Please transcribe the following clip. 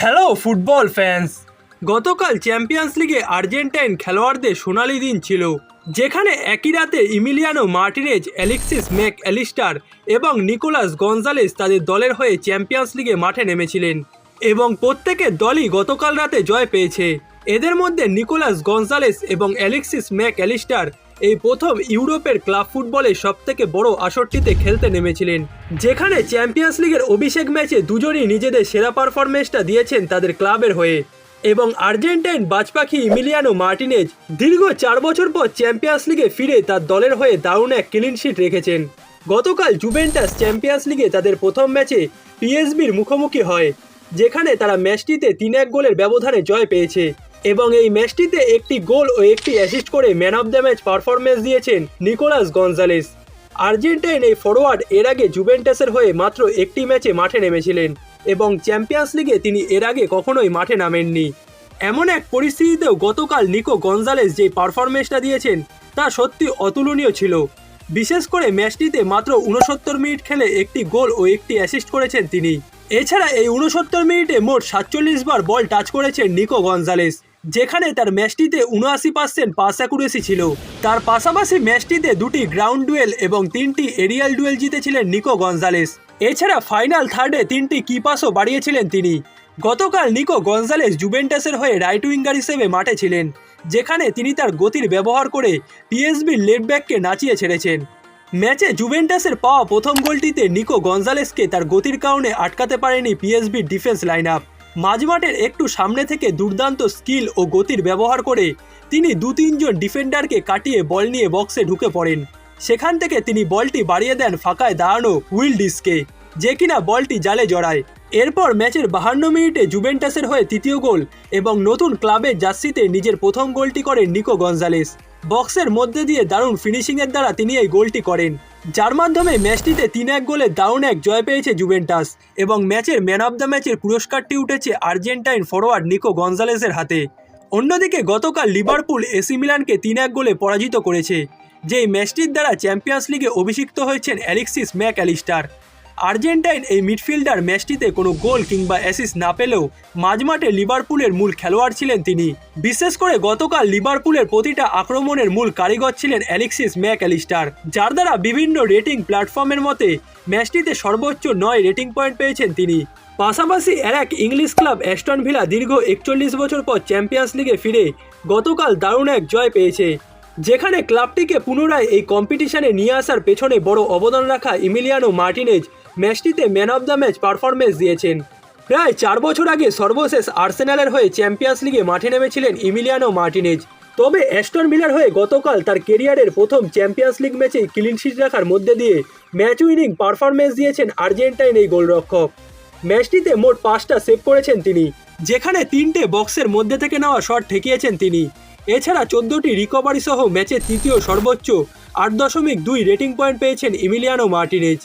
Hello football fans. গতকাল champions লিগে Argentine খেলোয়াড়দের সোনালি দিন ছিল, যেখানে একই রাতে Emiliano Martinez, Alexis Mac Allister এবং নিকোলাস গঞ্জালেস তাদের দলের হয়ে চ্যাম্পিয়ন্স লিগে মাঠে নেমেছিলেন এবং প্রত্যেকের দলই গতকাল রাতে জয় পেয়েছে। এদের মধ্যে নিকোলাস গঞ্জালেস এবং অ্যালেক্সিস ম্যাক অ্যালিস্টার এই প্রথম ইউরোপের ক্লাব ফুটবলের সবথেকে বড় আসরটিতে খেলতে নেমেছিলেন। যেখানে চ্যাম্পিয়ন্স লিগের অভিষেক ম্যাচে দুজনই নিজেদের সেরা পারফরমেন্সটা দিয়েছেন তাদের ক্লাবের হয়ে। এবং আর্জেন্টাইন বাজপাখি ইমিলিয়ানো মার্টিনেজ দীর্ঘ চার বছর পর চ্যাম্পিয়ন্স লিগে ফিরে তার দলের হয়ে দারুণ এক ক্লিন শিট রেখেছেন। গতকাল জুভেন্টাস চ্যাম্পিয়ন্স লিগে তাদের প্রথম ম্যাচে পিএসবির মুখোমুখি হয়, যেখানে তারা ম্যাচটিতে তিন এক গোলের ব্যবধানে জয় পেয়েছে। এবং এই ম্যাচটিতে একটি গোল ও একটি অ্যাসিস্ট করে man of the match performance দিয়েছেন নিকোলাস গঞ্জালেস আর্জেন্টাইন এই ফরোয়ার্ড এর আগে জুভেন্টাসের হয়ে মাত্র একটি ম্যাচে মাঠে নেমেছিলেন এবং চ্যাম্পিয়ন্স লিগে তিনি এর আগে কখনোই মাঠে নামেননি। এমন এক পরিস্থিতিতেও গতকাল নিকো গঞ্জালেস যে পারফরমেন্সটা দিয়েছেন, তা সত্যি অতুলনীয় ছিল। বিশেষ করে ম্যাচটিতে মাত্র উনসত্তর মিনিট খেলে একটি গোল ও একটি অ্যাসিস্ট করেছেন তিনি। এছাড়া এই উনসত্তর মিনিটে মোট সাতচল্লিশ বার বল টাচ করেছেন নিকো গঞ্জালেস যেখানে তার ম্যাচটিতে উনআশি পার্সেন্ট পাস অ্যাকুরেসি ছিল। তার পাশাপাশি ম্যাচটিতে দুটি গ্রাউন্ড ডুয়েল এবং তিনটি এরিয়াল ডুয়েল জিতেছিলেন নিকো গঞ্জালেস এছাড়া ফাইনাল থার্ডে তিনটি কি পাসও বাড়িয়েছিলেন তিনি। গতকাল নিকো গঞ্জালেস জুভেন্টাসের হয়ে রাইট উইঙ্গার হিসেবে মাঠে ছিলেন, যেখানে তিনি তার গতির ব্যবহার করে পিএসবির লেট ব্যাককে নাচিয়ে ছেড়েছেন। ম্যাচে জুভেন্টাসের পাওয়া প্রথম গোলটিতে নিকো গঞ্জালেসকে তার গতির কারণে আটকাতে পারেনি পিএসবির ডিফেন্স লাইন আপ মাঝমাঠের একটু সামনে থেকে দুর্দান্ত স্কিল ও গতির ব্যবহার করে তিনি দু তিনজন ডিফেন্ডারকে কাটিয়ে বল নিয়ে বক্সে ঢুকে পড়েন। সেখান থেকে তিনি বলটি বাড়িয়ে দেন ফাঁকায় দাঁড়ানো উইল ডিসকে যে কিনা বলটি জালে জড়ায়। এরপর ম্যাচের বাহান্ন মিনিটে জুভেন্টাসের হয়ে তৃতীয় গোল এবং নতুন ক্লাবের জার্সিতে নিজের প্রথম গোলটি করেন নিকো গঞ্জালেস বক্সের মধ্যে দিয়ে দারুণ ফিনিশিংয়ের দ্বারা তিনি এই গোলটি করেন। যার মাধ্যমে ম্যাচটিতে তিন এক গোলে দারুণ এক জয় পেয়েছে জুভেন্টাস এবং ম্যাচের ম্যান অব দ্য ম্যাচের পুরস্কারটি উঠেছে আর্জেন্টাইন ফরোয়ার্ড নিকো গঞ্জালেসের হাতে। অন্যদিকে গতকাল লিভারপুল এসি মিলানকে তিন এক গোলে পরাজিত করেছে, যেই ম্যাচটির দ্বারা চ্যাম্পিয়ন্স লিগে অভিষিক্ত হয়েছেন অ্যালেক্সিস ম্যাক অ্যালিস্টার আর্জেন্টাইন এই মিডফিল্ডার ম্যাচটিতে কোনো গোল কিংবা অ্যাসিস না পেলেও মাঝমাঠে লিভারপুলের মূল খেলোয়াড় ছিলেন তিনি। বিশেষ করে গতকাল লিভারপুলের প্রতিটা আক্রমণের মূল কারিগর ছিলেন অ্যালেক্সিস ম্যাক অ্যালিস্টার যার দ্বারা বিভিন্ন রেটিং প্ল্যাটফর্মের মতে ম্যাচটিতে সর্বোচ্চ নয় রেটিং পয়েন্ট পেয়েছেন তিনি। পাশাপাশি এর এক ইংলিশ ক্লাব অ্যাস্টন ভিলা দীর্ঘ একচল্লিশ বছর পর চ্যাম্পিয়ন্স লিগে ফিরে গতকাল দারুণ এক জয় পেয়েছে। যেখানে ক্লাবটিকে পুনরায় এই কম্পিটিশনে নিয়ে আসার পেছনে বড় অবদান রাখা Emiliano Martinez ম্যাচটিতে man of the match performance দিয়েছেন। প্রায় চার বছর আগে সর্বশেষ আর্সেনালের হয়ে চ্যাম্পিয়ন্স লিগে মাঠে নেমেছিলেন ইমিলিয়ানো মার্টিনেজ। তবে অ্যাস্টন মিলার হয়ে গতকাল তার কেরিয়ারের প্রথম চ্যাম্পিয়ন্স লিগ ম্যাচে ক্লিন শিট রাখার মধ্যে দিয়ে ম্যাচ উইনিং পারফরমেন্স দিয়েছেন আর্জেন্টাইন এই গোলরক্ষক। ম্যাচটিতে মোট পাঁচটা সেভ করেছেন তিনি, যেখানে তিনটে বক্সের মধ্যে থেকে নেওয়া শট ঠেকিয়েছেন তিনি। এছাড়া চোদ্দটি রিকভারি সহ ম্যাচে তৃতীয় সর্বোচ্চ আট দশমিক দুই রেটিং পয়েন্ট পেয়েছেন ইমিলিয়ানো মার্টিনেজ।